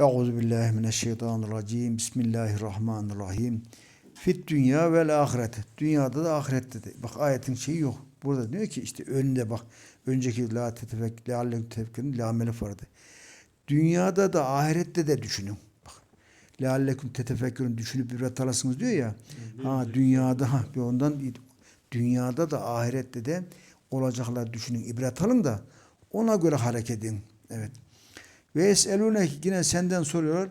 Euzu billahi mineşşeytanirracim. Bismillahirrahmanirrahim. Fit dünya vel ahiret. Dünyada da ahirette de. Bak ayetin şeyi yok. Burada diyor ki işte önünde bak. Önceki la tetefek la allem tefekkerin la melef vardı. Dünyada da ahirette de düşünün. Bak. Leallekum tetefekkürün düşünüp ibret alasınız diyor ya. Ha dünyada ha bir ondan dünyada da ahirette de olacaklar düşünün. ibret alın da ona göre hareket edin. Evet. Ve eselune yine senden soruyorlar.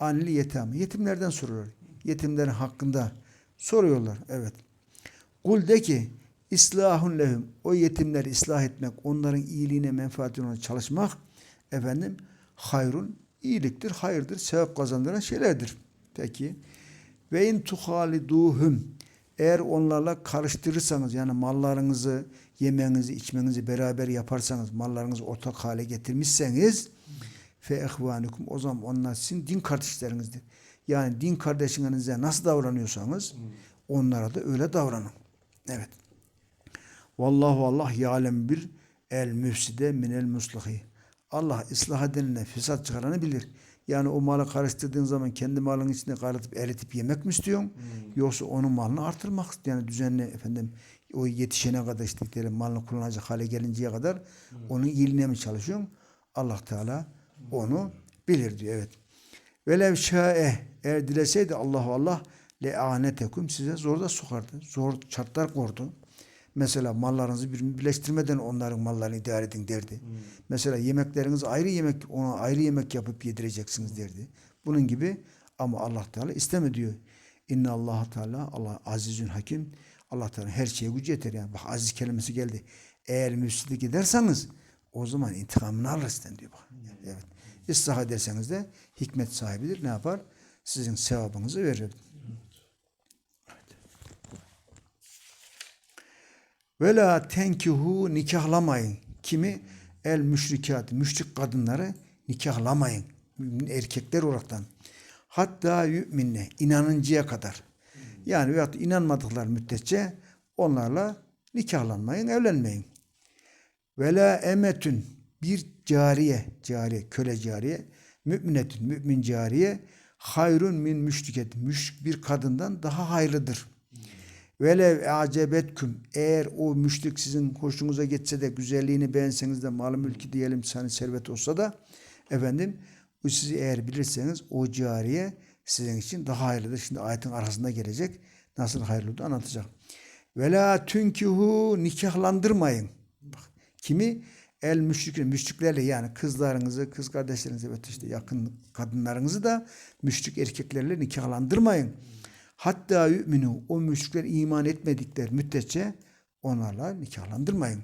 Anil yetam. Yetimlerden soruyorlar. Yetimlerin hakkında soruyorlar. Evet. Kul de ki İslahun lehum. O yetimleri ıslah etmek, onların iyiliğine, menfaatine çalışmak efendim hayrun iyiliktir, hayırdır, sevap kazandıran şeylerdir. Peki. Ve in tuhaliduhum. Eğer onlarla karıştırırsanız yani mallarınızı, yemeğinizi, içmenizi beraber yaparsanız, mallarınızı ortak hale getirmişseniz fe ehvanukum o zaman onlar sizin din kardeşlerinizdir. Yani din kardeşinize nasıl davranıyorsanız onlara da öyle davranın. Evet. Vallahu Allah yalem bir el müfside minel muslihi. Allah ıslah edenine fesat çıkaranı bilir. Yani o malı karıştırdığın zaman kendi malın içine karıtıp eritip yemek mi istiyorsun? Yoksa onun malını artırmak yani düzenli efendim o yetişene kadar işte malını kullanacak hale gelinceye kadar onun iyiliğine mi çalışıyorsun? Allah Teala onu bilir diyor evet. Velev şae eğer dileseydi Allahu Allah le anetekum size zor da sokardı. Zor şartlar kordu. Mesela mallarınızı birbirine birleştirmeden onların mallarını idare edin derdi. Mesela yemekleriniz ayrı yemek ona ayrı yemek yapıp yedireceksiniz derdi. Bunun gibi ama Allah Teala isteme diyor. İnna Allah Teala Allah azizün hakim. Allah Teala her şeye gücü yeter yani. Bak aziz kelimesi geldi. Eğer müfsitlik ederseniz o zaman intikamını alır sizden diyor bak. Evet. İslah ederseniz de hikmet sahibidir. Ne yapar? Sizin sevabınızı verir. Ve la tenkihu nikahlamayın. Kimi? El müşrikat, müşrik kadınları nikahlamayın. Erkekler olaraktan. Hatta yüminne, inanıncaya kadar. Yani veyahut da inanmadıklar müddetçe onlarla nikahlanmayın, evlenmeyin. Ve la emetün, bir cariye, cariye, köle cariye, müminetün, mümin cariye, hayrun min müşriket, müşrik bir kadından daha hayırlıdır. Velev acebetküm eğer o müşrik sizin hoşunuza geçse de güzelliğini beğenseniz de malı mülki diyelim hani servet olsa da efendim bu sizi eğer bilirseniz o cariye sizin için daha hayırlıdır. Şimdi ayetin arasında gelecek. Nasıl hayırlıdır anlatacak. Vela tünkihu nikahlandırmayın. Kimi? El müşrikler, müşriklerle yani kızlarınızı, kız kardeşlerinizi ve işte yakın kadınlarınızı da müşrik erkeklerle nikahlandırmayın. Hatta yüminu o müşrikler iman etmedikler müddetçe onlarla nikahlandırmayın.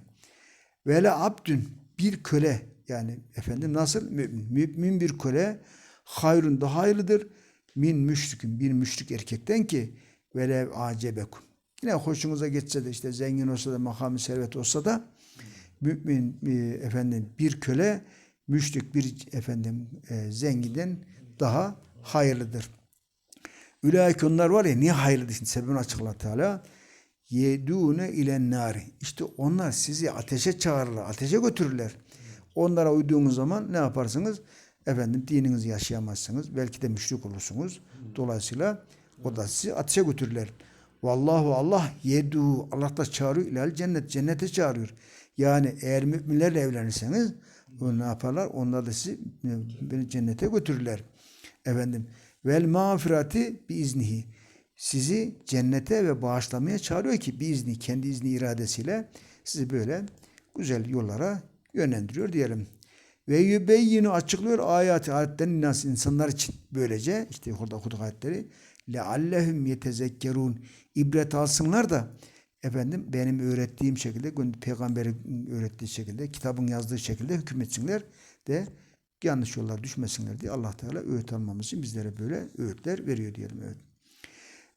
Vele abdün bir köle yani efendim nasıl mümin, mümin bir köle hayrun daha hayırlıdır min müşrikin bir müşrik erkekten ki velev acebekum. Yine hoşunuza geçse de işte zengin olsa da makamı servet olsa da mümin e, efendim bir köle müşrik bir efendim e, zenginden daha hayırlıdır. Ülaik onlar var ya niye hayırlıdır şimdi sebebini açıkladı Teala. Yedûne ilen nari. İşte onlar sizi ateşe çağırırlar, ateşe götürürler. Onlara uyduğunuz zaman ne yaparsınız? Efendim dininizi yaşayamazsınız. Belki de müşrik olursunuz. Dolayısıyla o da sizi ateşe götürürler. Vallahu Allah yedu Allah da çağırıyor ilal cennet cennete çağırıyor. Yani eğer müminlerle evlenirseniz o ne yaparlar? Onlar da sizi beni cennete götürürler. Efendim vel mağfirati bi iznihi. Sizi cennete ve bağışlamaya çağırıyor ki bir izni kendi izni iradesiyle sizi böyle güzel yollara yönlendiriyor diyelim. Ve yübeyyinu açıklıyor ayet ayetlerin nas insanlar için böylece işte orada okuduk ayetleri leallehum yetezekkerun ibret alsınlar da efendim benim öğrettiğim şekilde peygamberin öğrettiği şekilde kitabın yazdığı şekilde hükmetsinler de yanlış yollar düşmesinler diye Allah Teala öğüt almamız için bizlere böyle öğütler veriyor diyelim evet.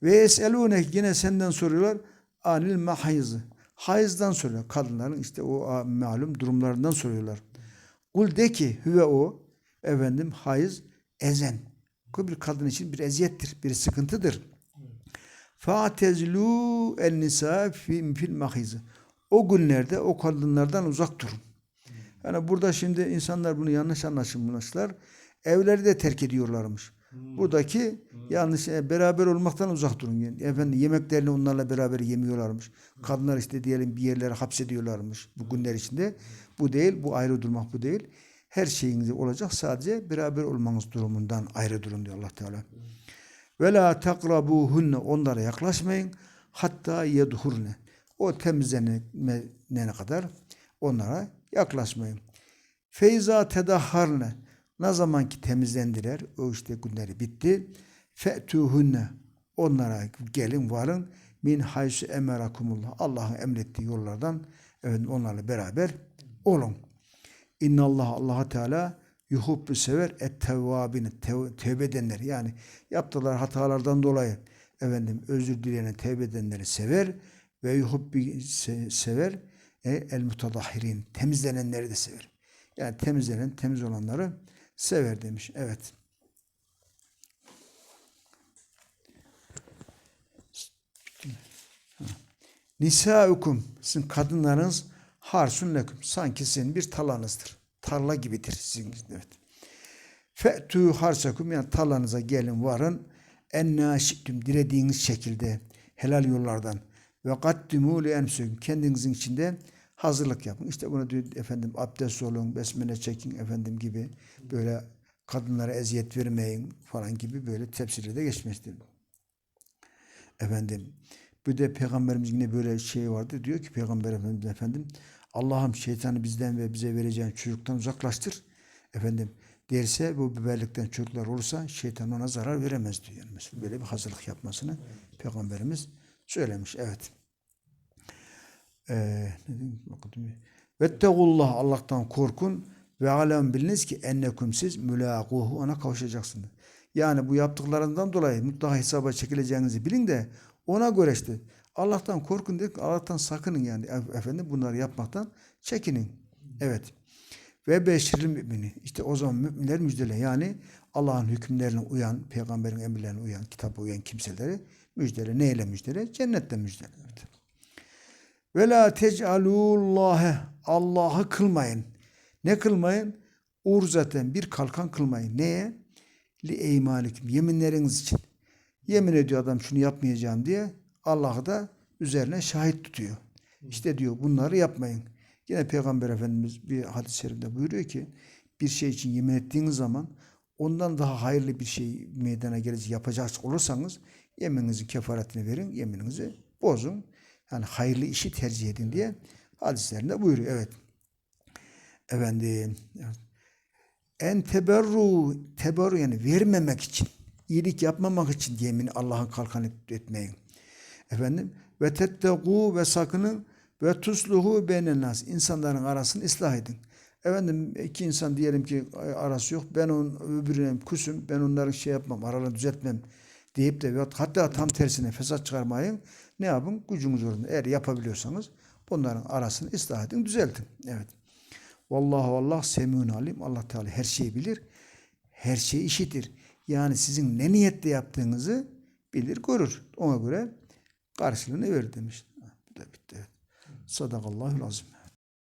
Ve eselune yine senden soruyorlar anil mahayızı. Hayızdan soruyor. Kadınların işte o malum durumlarından soruyorlar. Kul de ki hüve o efendim hayız ezen. Bu bir kadın için bir eziyettir, bir sıkıntıdır. Fa'tezlu en nisa fil mahiz. O günlerde o kadınlardan uzak durun. Yani burada şimdi insanlar bunu yanlış anlaşılmışlar. evleri de terk ediyorlarmış. Buradaki yanlış e, beraber olmaktan uzak durun. Yani, efendim yemeklerini onlarla beraber yemiyorlarmış. Kadınlar işte diyelim bir yerlere hapsediyorlarmış bu günler içinde. Bu değil, bu ayrı durmak bu değil. Her şeyiniz olacak sadece beraber olmanız durumundan ayrı durun diyor Allah Teala. Ve la takrabuhunne onlara yaklaşmayın hatta yedhurne. O temizlenene kadar onlara yaklaşmayın. Feyza tedahharne. Ne zaman ki temizlendiler, o işte günleri bitti. Fe'tuhunne. Onlara gelin varın. Min haysu emerakumullah. Allah'ın emrettiği yollardan evet, onlarla beraber olun. İnna Allah Allah Teala yuhubbu sever et tevvabini tev- tevbe edenleri yani yaptılar hatalardan dolayı efendim özür dileyene tevbe edenleri sever ve yuhubbi se- sever e, el mutadahirin temizlenenleri de sever. Yani temizlenen temiz olanları sever demiş. Evet. Nisaukum sizin kadınlarınız harsun lekum sanki sizin bir talanızdır. Tarla gibidir sizin evet. Fe'tu harsakum yani tarlanıza gelin varın en naşiktüm dilediğiniz şekilde helal yollardan ve kaddimu li kendinizin içinde hazırlık yapın. İşte bunu diyor efendim abdest olun, besmele çekin efendim gibi böyle kadınlara eziyet vermeyin falan gibi böyle tefsirde de geçmektedir. Efendim bir de peygamberimiz yine böyle şey vardı. Diyor ki peygamber efendimiz efendim Allah'ım şeytanı bizden ve bize vereceğin çocuktan uzaklaştır. Efendim derse bu biberlikten çocuklar olursa şeytan ona zarar veremez diyor. Mesela böyle bir hazırlık yapmasını peygamberimiz söylemiş. Evet. Ee. Vettegullah Allah'tan korkun ve alem biliniz ki ennekum siz mülakuhu ona kavuşacaksınız. Yani bu yaptıklarından dolayı mutlaka hesaba çekileceğinizi bilin de ona göre işte Allah'tan korkun dedik. Allah'tan sakının yani E- efendim bunları yapmaktan çekinin. Evet. Ve beşiril mümini. İşte o zaman müminler müjdele. Yani Allah'ın hükümlerine uyan, peygamberin emirlerine uyan, kitaba uyan kimseleri müjdele. Neyle müjdele? Cennetle müjdele. Evet. Ve la tec'alullâhe Allah'ı kılmayın. Ne kılmayın? Urzaten bir kalkan kılmayın. Neye? Li eymanikum. Yeminleriniz için. Yemin ediyor adam şunu yapmayacağım diye. Allah'ı da üzerine şahit tutuyor. İşte diyor bunları yapmayın. Yine Peygamber Efendimiz bir hadis-i şerifte buyuruyor ki bir şey için yemin ettiğiniz zaman ondan daha hayırlı bir şey meydana gelecek yapacak olursanız yemininizin kefaretini verin, yemininizi bozun. Yani hayırlı işi tercih edin diye hadislerinde buyuruyor. Evet. Efendim. En teberru, teberru yani vermemek için, iyilik yapmamak için yemin Allah'ın kalkan et- etmeyin. Efendim ve tettegû ve sakının ve tusluhu beynen nas. İnsanların arasını ıslah edin. Efendim iki insan diyelim ki arası yok. Ben onun öbürüne kusum. Ben onların şey yapmam. Aralarını düzeltmem deyip de hatta tam tersine fesat çıkarmayın. Ne yapın? Gücünüz orada. Eğer yapabiliyorsanız bunların arasını ıslah edin, düzeltin. Evet. Vallahu Allah semûn alim. Allah Teala her şeyi bilir. Her şeyi işitir. Yani sizin ne niyetle yaptığınızı bilir, görür. Ona göre karşılığını verir demiş. Bu da bitti. Sadakallahul azim.